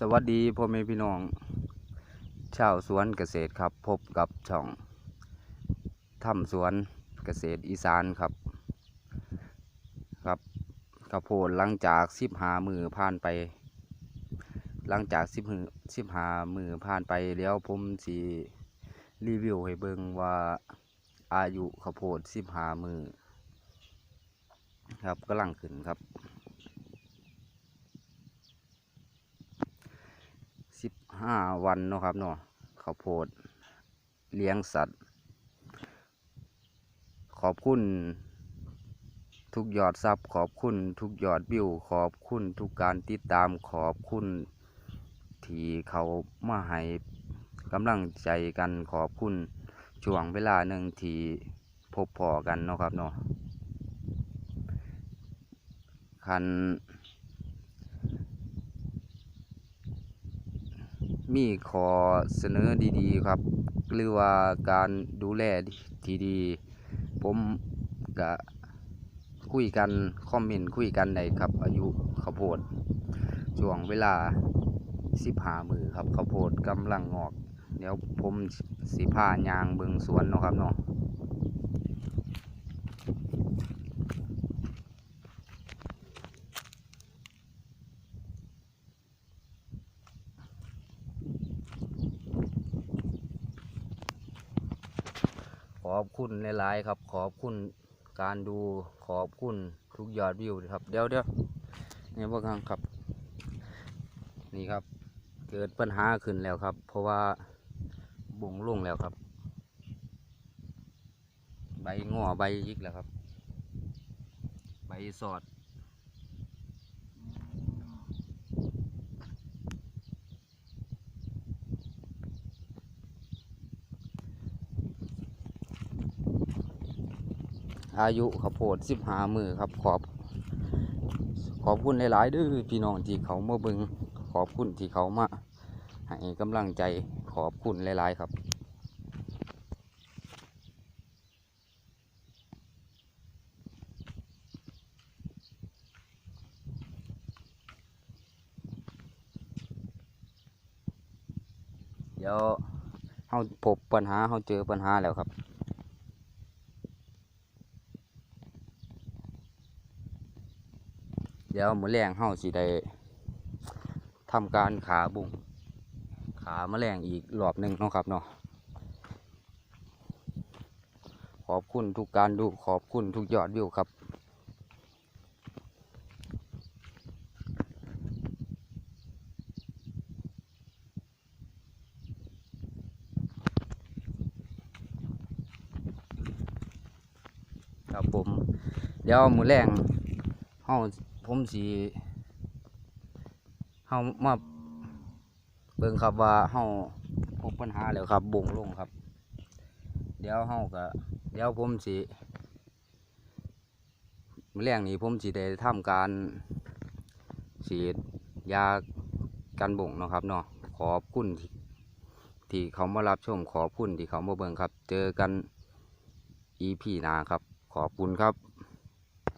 สวัสดีพ่อแม่พี่น้อง ชาวสวนเกษตรครับ พบกับช่องทำสวนเกษตรอีสานครับ ครับข้าวโพดหลังจากสิบหามือผ่านไป หลังจากสิบสิบหามือผ่านไปแล้วผมสีรีวิวให้เบิ่งว่าอายุข้าวโพดสิบหามือครับกำลังขึ้นครับ สิบ ห้าวันเนาะครับเนาะข้าวโพดเลี้ยงสัตว์ ขอบคุณ ทุกยอดซับขอบคุณ ทุกยอดวิวขอบคุณ ทุกการติดตามขอบคุณ ที่เขามาให้กำลังใจกันขอบคุณช่วงเวลาหนึ่งที่พบพอกันเนาะครับเนาะคัน มีขอเสนอดีๆครับ หรือว่าการดูแลที่ดี ผมก็คุยกันคอมเมนต์คุยกันในครับ อายุข้าวโพดช่วงเวลาสิบหามือครับข้าวโพดกำลังงอก เดี๋ยวผมสิผ้ายางเบิงสวนเนาะครับเนาะ อบคุณหลายๆครับ ขอบคุณการดูขอบคุณทุกยอดวิวครับ เดี๋ยวเดี๋ยวเนี่ยพวกกันครับ นี่ครับ เกิดปัญหาขึ้นแล้วครับ เพราะว่าบ่งลุ่งแล้วครับ ใบงอใบยิกแล้วครับ ใบสอด อายุข้าวโพดสิบหามือครับขอบขอบคุณหลายๆด้วยพี่น้องที่เขามาเบิงขอบคุณที่เขามาให้กำลังใจขอบคุณหลายๆครับเดี๋ยวเขาพบปัญหาเขาเจอปัญหาแล้วครับ ดี๋ยวมือแรงเฮาสิได้ทำการขาบุงขาแมลงอีกรอบหนึ่งนะครับเนาะขอบคุณทุกการดูขอบคุณทุกยอดวิวครับครับผม เดี๋ยวมือแรงเฮา ผมสีเฮามาเบิ่งครับว่าเฮาพบปัญหาแล้วครับบ่งลงครับ เดี๋ยวเฮาก็เดี๋ยวผมสิมือแรงนี้ผมสิได้ทำการฉีดยากันบ่งนะครับเนาะขอบคุณที่ที่เขามารับชมขอบคุณที่เขามาเบิ่งครับ เจอกัน EP หน้าครับ ขอบคุณครับ